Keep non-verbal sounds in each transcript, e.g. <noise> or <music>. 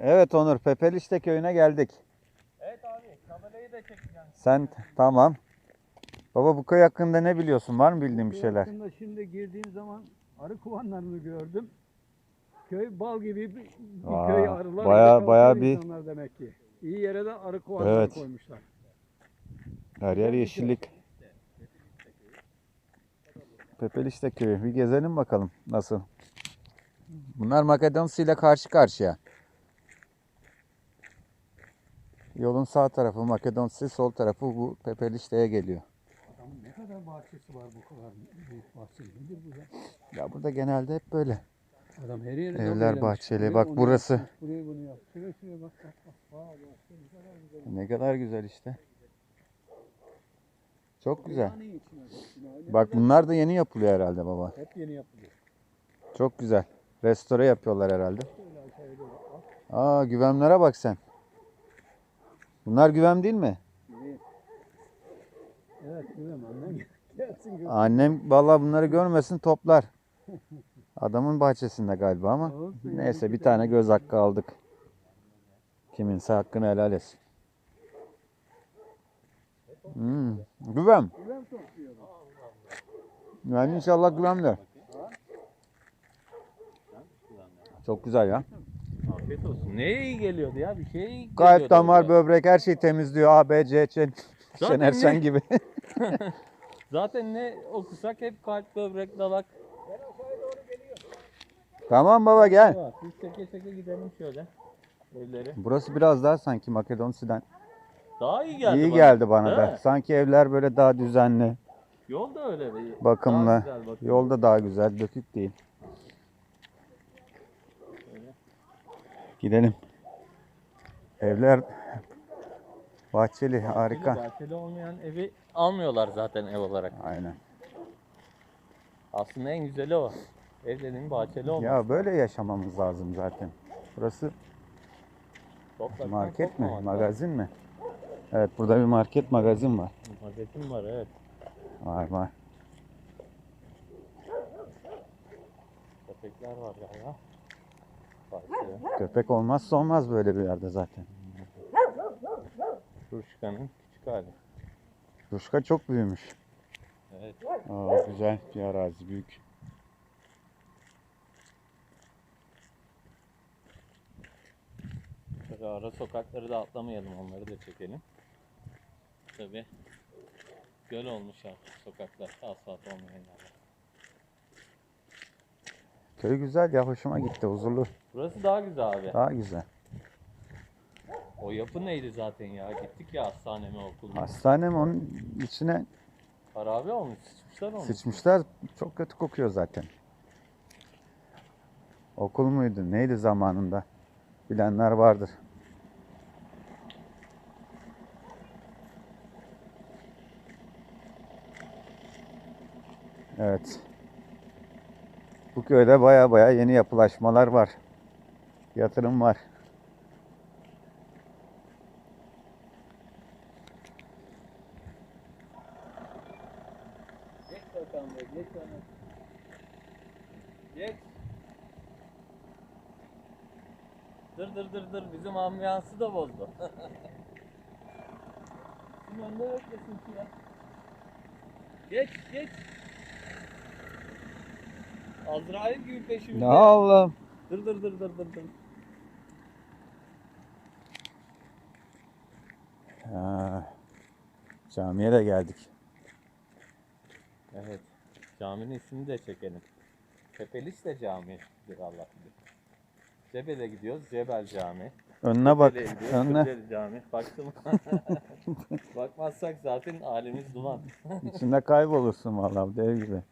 Evet Onur, Pepelişte köyüne geldik. Evet abi tabelayı da çekeceğim. Sen tamam. Baba bu köy hakkında ne biliyorsun? Var mı bildiğin bir şeyler? Aslında şimdi girdiğim zaman arı kovanlarını gördüm. Köy bal gibi bir, bir Aa, köy arılar. bayağı çalışıyor bir- insanlar demek ki. İyi yere de arı kovanları Evet. koymuşlar. Her yer yeşillik. Pepelişte köyü. Bir gezelim bakalım nasıl. Bunlar Makedonsi ile karşı karşıya. Yolun sağ tarafı Makedonsi, sol tarafı bu Pepelişte'ye geliyor. Adamın ne kadar bahçesi var bu kadar büyük bahçe. Nedir bu ya? Ya burada genelde hep böyle. Adam her yeri Evler bahçeli. Bak burası. Buraya bunu yap. Şuraya şuraya bak bak bak. Vay bahçe ne kadar güzel. Ne kadar güzel işte. Çok güzel. İçine bak, içine. Bunlar da yeni yapılıyor herhalde baba. Hep yeni yapılıyor. Çok güzel. Restore yapıyorlar herhalde. Şöyle aşağıya doğru. Aa güvemlere bak sen. Bunlar güvem değil mi? Evet. Evet güzel annem. <laughs> Gelsin gör. Annem vallahi bunları görmesin toplar. Adamın bahçesinde galiba ama. Olsun, Neyse bir tane göz hakkı aldık. Kiminse hakkını helal etsin. Hmm, güvem. Yani inşallah güvemli. Çok güzel ya. Afiyet olsun. Neye iyi geliyordu ya? Bir şey iyi Kalp, geliyordu damar, orada. böbrek her şeyi temizliyor. A, B, C, Ç. Zaten Şener ne- Şen gibi. <laughs> Zaten ne okusak hep kalp, böbrek, dalak. tamam baba gel. var. Biz çeke çeke gidelim şöyle. Evleri. Burası biraz daha sanki Makedonsi'den Daha iyi geldi iyi bana. geldi bana Değil da. mi? Sanki evler böyle daha düzenli, Yol da öyle bir. bakımlı. Daha güzel bakımlı. Yolda daha güzel, dökük değil. Gidelim. Evler bahçeli, harika. Bahçeli olmayan evi almıyorlar zaten ev olarak. Aynen. Aslında en güzeli o. Ev dediğin bahçeli olmak. Ya böyle yaşamamız lazım zaten. Burası Topraktan market mi, magazin mi? Evet, burada bir market, magazin var. Magazin var evet. Var var. Köpekler var galiba. Köpek olmazsa olmaz böyle bir yerde zaten. Kuşkanın küçük hali. Kuşka çok büyümüş. Evet. Aa, güzel bir arazi, büyük. Şöyle ara sokakları da atlamayalım onları da çekelim. Tabi göl olmuş artık sokaklar asfalt olmayan yerler. Köy güzel ya, hoşuma gitti, huzurlu. Burası daha güzel abi. Daha güzel. O yapı neydi zaten ya? Gittik ya hastane mi okul mu? Hastane mi onun içine Harabe olmuş sıçmışlar onu. sıçmışlar. Çok kötü kokuyor zaten. Okul muydu? Neydi zamanında? Bilenler vardır. Evet. Bu köyde baya baya yeni yapılaşmalar var. Yatırım var. Geç bakalım geç onu. Geç. Dır dır dır dır bizim ambiyansı da bozdu. <laughs> Şimdi önde beklesin ki ya. Geç geç. Azrail gibi peşimizde. Ne Allah'ım. Dır dır dır dır dır dır. Ha, camiye de geldik. Evet. Caminin ismini de çekelim. Tepelis de camidir Allah bilir. Cebel'e gidiyoruz. Cebel Cami. Önüne bak. Kırklareli gidiyoruz, Önüne. Kırklareli Cami. Baktım. <laughs> Bakmazsak zaten halimiz duman. İçinde kaybolursun vallahi dev gibi.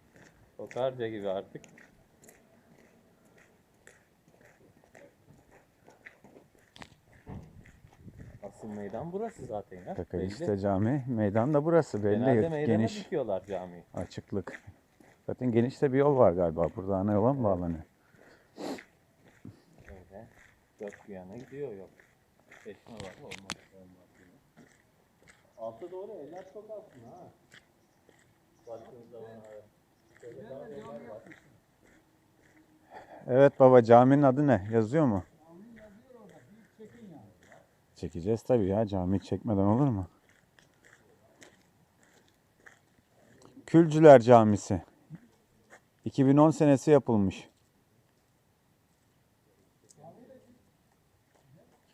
Kokarca gibi artık. Asıl meydan burası zaten ya. Tekeliste Belli. cami. Meydan da burası belli. Genelde meydana Geniş. dikiyorlar camiyi. Açıklık. Zaten geniş de bir yol var galiba. Burada ana yola mı bağlanıyor? Öyle. Dört bir yana gidiyor yok. Çeşme var olmaz. olmaz. Alta doğru eller çok aslında ha. Baktığınız zaman. Evet baba caminin adı ne? Yazıyor mu? Çekeceğiz tabii ya. Cami çekmeden olur mu? Külcüler Camisi. 2010 senesi yapılmış.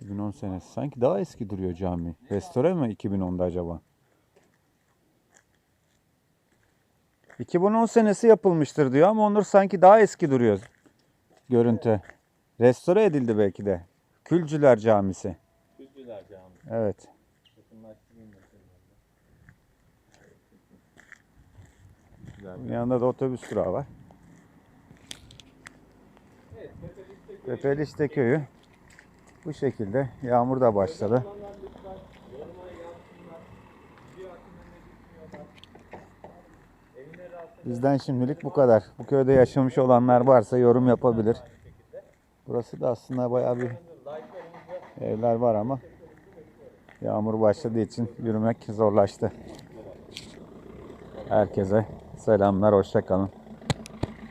2010 senesi. Sanki daha eski duruyor cami. Restore mi 2010'da acaba? 2010 senesi yapılmıştır diyor ama Onur sanki daha eski duruyor görüntü. Restore edildi belki de. Külcüler Camisi. Camii. Evet. Yakınlaştırayım seni. Yanında da otobüs durağı var. Tepeliste köyü bu şekilde. Yağmur da başladı. Bizden şimdilik bu kadar. Bu köyde yaşamış olanlar varsa yorum yapabilir. Burası da aslında bayağı bir evler var ama yağmur başladığı için yürümek zorlaştı. Herkese selamlar, hoşça kalın.